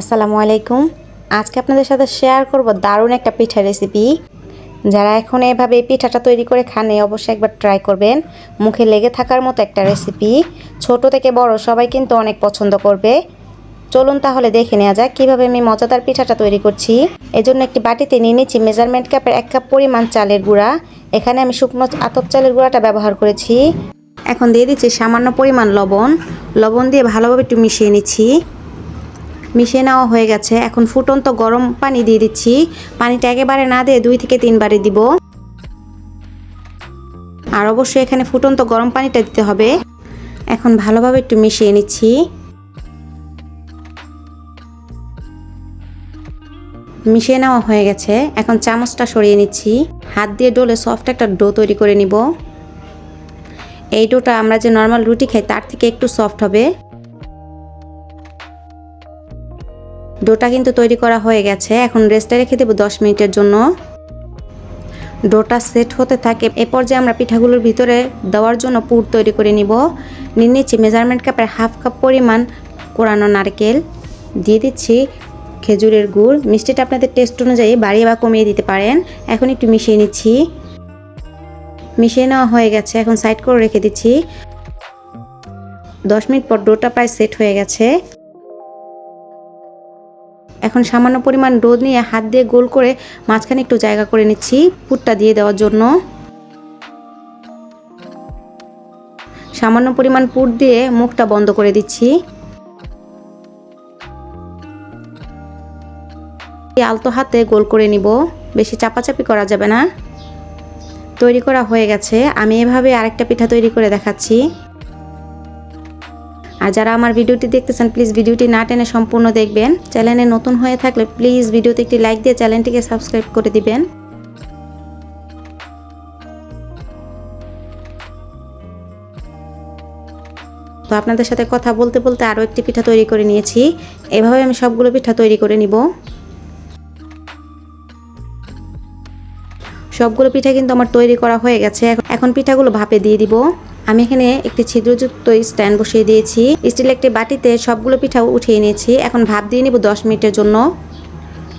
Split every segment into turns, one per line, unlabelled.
আসসালামু আলাইকুম। আজকে আপনাদের সাথে শেয়ার করব দারুণ একটা পিঠা রেসিপি যারা এখন এভাবে এই পিঠাটা তৈরি করে খানে অবশ্যই একবার ট্রাই করবেন। মুখে লেগে থাকার মতো একটা রেসিপি ছোট থেকে বড় সবাই কিন্তু অনেক পছন্দ করবে। চলুন তাহলে দেখে নেওয়া যাক কীভাবে আমি মজাদার পিঠাটা তৈরি করছি। এজন্য একটি বাটিতে নিয়ে নিচ্ছি মেজারমেন্ট কাপের এক কাপ পরিমাণ চালের গুঁড়া। এখানে আমি শুকনো আতপ চালের গুঁড়াটা ব্যবহার করেছি। এখন দিয়ে দিচ্ছি সামান্য পরিমাণ লবণ। লবণ দিয়ে ভালোভাবে একটু মিশিয়ে নিচ্ছি। মিশিয়ে নেওয়া হয়ে গেছে। এখন ফুটন্ত গরম পানি দিয়ে দিচ্ছি। পানিটা একেবারে না দিয়ে দুই থেকে তিনবারে দিব। আর অবশ্যই এখানে ফুটন্ত গরম পানিটা দিতে হবে। এখন ভালোভাবে একটু মিশিয়ে নিচ্ছি। মিশিয়ে নেওয়া হয়ে গেছে। এখন চামচটা সরিয়ে নিচ্ছি। হাত দিয়ে ডোলে সফট একটা ডো তৈরি করে নিব। এই ডোটা আমরা যে নর্মাল রুটি খাই, তার থেকে একটু সফট হবে। ডোটা কিন্তু তৈরি করা হয়ে গেছে। এখন রেস্টে রেখে দেবো দশ মিনিটের জন্য। ডোটা সেট হতে থাকে। এ পর্যায়ে আমরা পিঠাগুলোর ভিতরে দেওয়ার জন্য পুর তৈরি করে নিব। নিয়ে নিচ্ছি মেজারমেন্ট কাপের হাফ কাপ পরিমাণ কোরানো নারকেল। দিয়ে দিচ্ছি খেজুরের গুড়। মিষ্টিটা আপনাদের টেস্ট অনুযায়ী বাড়িয়ে বা কমিয়ে দিতে পারেন। এখন একটু মিশিয়ে নিচ্ছি। মিশিয়ে নেওয়া হয়ে গেছে। এখন সাইড করে রেখে দিচ্ছি। দশ মিনিট পর ডোটা প্রায় সেট হয়ে গেছে। এখন সামান্য পরিমাণ রোদ নিয়ে হাত দিয়ে গোল করে মাঝখানে একটু জায়গা করে নিচ্ছি পুরটা দিয়ে দেওয়ার জন্য। সামান্য পরিমাণ পুর দিয়ে মুখটা বন্ধ করে দিচ্ছি। আলতো হাতে গোল করে নিব, বেশি চাপাচাপি করা যাবে না। তৈরি করা হয়ে গেছে, আমি এভাবে আরেকটা পিঠা তৈরি করে দেখাচ্ছি। আর যারা আমার ভিডিওটি দেখতেছেন প্লিজ ভিডিওটি না টেনে সম্পূর্ণ দেখবেন। চ্যানেলে নতুন হয়ে থাকলে প্লিজ ভিডিওতে একটি লাইক দিয়ে চ্যানেলটিকে সাবস্ক্রাইব করে দিবেন। তো আপনাদের সাথে কথা বলতে বলতে আরও একটি পিঠা তৈরি করে নিয়েছি। এভাবে আমি সবগুলো পিঠা তৈরি করে নিব। সবগুলো পিঠা কিন্তু আমার তৈরি করা হয়ে গেছে। এখন পিঠাগুলো ভাপে দিয়ে দিব। আমি এখানে একটি ছিদ্রযুক্ত স্ট্যান্ড বসিয়ে দিয়েছি। স্টিল একটি বাটিতে সবগুলো পিঠা উঠিয়ে নিয়েছি। এখন ভাপ দিয়ে নিব দশ মিনিটের জন্য।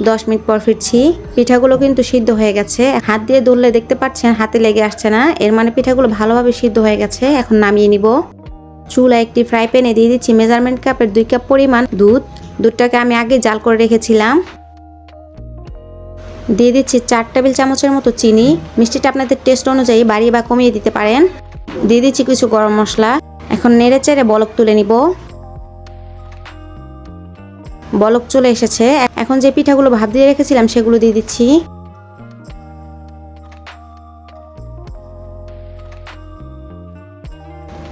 দশ মিনিট পর ফিরছি। পিঠাগুলো কিন্তু সিদ্ধ হয়ে গেছে। হাত দিয়ে ধরলে দেখতে পাচ্ছেন, হাতে লেগে আসছে না। এর মানে পিঠাগুলো ভালোভাবে সিদ্ধ হয়ে গেছে। এখন নামিয়ে নিব। চুলা একটি ফ্রাই প্যানে দিয়ে দিচ্ছি মেজারমেন্ট কাপের দুই কাপ পরিমাণ দুধ। দুধটাকে আমি আগে জাল করে রেখেছিলাম। দিয়ে দিচ্ছি চার টেবিল চামচের মতো চিনি। মিষ্টিটা আপনাদের টেস্ট অনুযায়ী বাড়িয়ে বা কমিয়ে দিতে পারেন। দিয়ে দিচ্ছি কিছু গরম মশলা। এখন নেড়ে চেড়ে বলক তুলে নিব। বলক চলে এসেছে। এখন যে পিঠাগুলো ভাব দিয়ে রেখেছিলাম সেগুলো দিয়ে দিচ্ছি।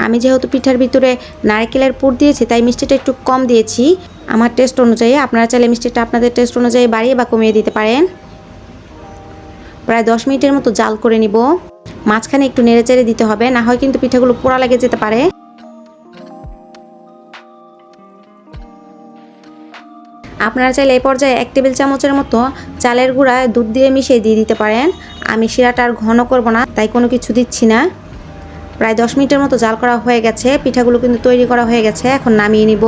আমি যেহেতু পিঠার ভিতরে নারকেলের পুর দিয়েছি, তাই মিষ্টিটা একটু কম দিয়েছি। আমার টেস্ট অনুযায়ী, আপনারা চাইলে মিষ্টিটা আপনাদের টেস্ট অনুযায়ী বাড়িয়ে বা কমিয়ে দিতে পারেন। প্রায় দশ মিনিটের মতো জাল করে নিব। মাঝখানে একটু নেড়ে চেড়ে দিতে হবে, না হয় কিন্তু পিঠাগুলো পোড়া লেগে যেতে পারে। আপনারা চাইলে এই পর্যায়ে এক টেবিল চামচের মতো চালের গুঁড়া দুধ দিয়ে মিশিয়ে দিয়ে দিতে পারেন। আমি শিরাটা আর ঘন করব না, তাই কোনো কিছু দিচ্ছি না। প্রায় দশ মিনিটের মতো জাল করা হয়ে গেছে, পিঠাগুলো কিন্তু তৈরি করা হয়ে গেছে, এখন নামিয়ে নিব।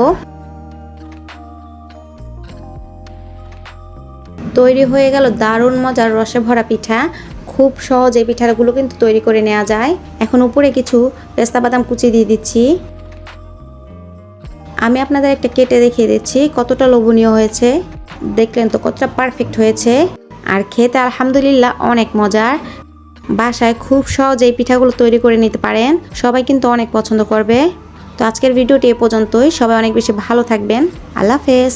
তৈরি হয়ে গেল দারুণ মজার রসে ভরা পিঠা। খুব সহজ পিঠাগুলো কিন্তু তৈরি করে নেওয়া যায়। এখন উপরে কিছু পেস্তা বাদাম কুচি দিয়ে দিচ্ছি। আমি আপনাদের একটা কেটে দেখিয়ে দিচ্ছি, কতটা লোভনীয় হয়েছে। দেখলেন তো কতটা পারফেক্ট হয়েছে। আর খেতে আলহামদুলিল্লাহ অনেক মজার। বাসায় খুব সহজ এই পিঠাগুলো তৈরি করে নিতে পারেন। সবাই কিন্তু অনেক পছন্দ করবে। তো আজকের ভিডিওটি এ পর্যন্তই। সবাই অনেক বেশি ভালো থাকবেন। আল্লাহ হাফেজ।